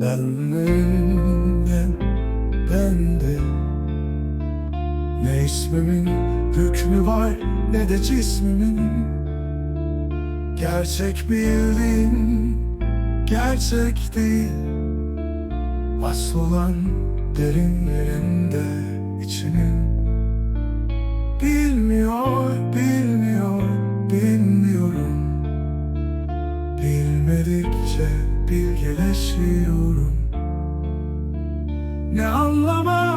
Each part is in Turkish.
Bendim ben, bende. Ne ismimin hükmü var ne de cismimin. Gerçek bildiğin gerçek değil. Asıl olan derinlerinde içinin Bilmiyor, bilmiyor, Bilmedikçe bilgeleşiyorum Ne anlama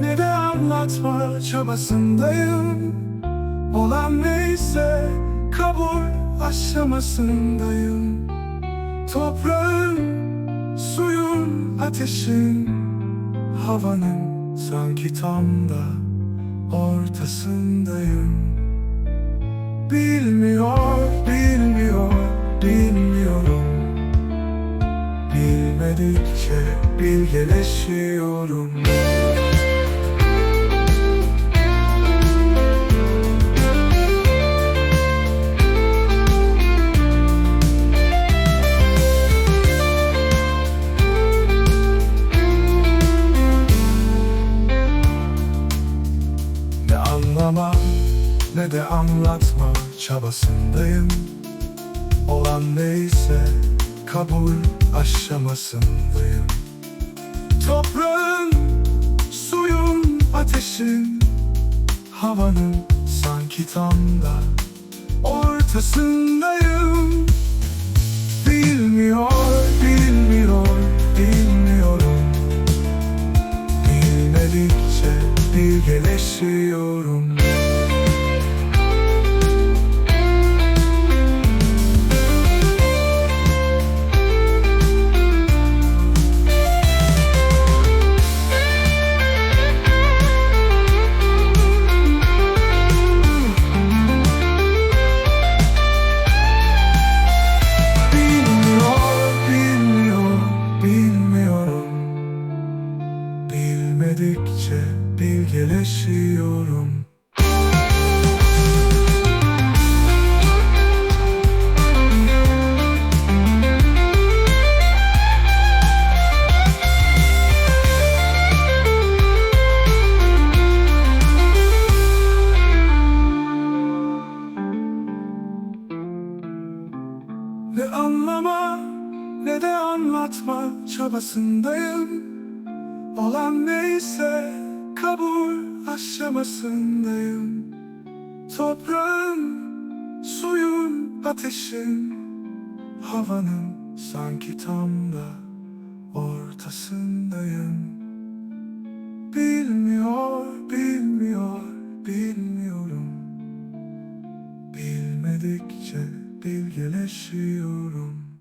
ne de anlatma çabasındayım. Olan neyse kabul aşamasındayım. Toprağın, suyun, ateşin, havanın sanki tam da ortasındayım. Bilmiyor, Bilmedikçe bilgeleşiyorum Ne anlama ne de anlatma çabasındayım. Olan neyse kabul aşamasındayım. Toprağın, suyun, ateşin, havanın sanki tam da ortasındayım. Bilmiyor, bilmiyor, bilmiyorum. Bilmedikçe bilgeleşiyorum Bilmedikçe bilgeleşiyorum. Ne anlama ne de anlatma çabasındayım Olan neyse kabul aşamasındayım. Toprağın, suyun, ateşin, havanın sanki tam da ortasındayım. Bilmiyor, bilmiyor, bilmiyorum. Bilmedikçe bilgeleşiyorum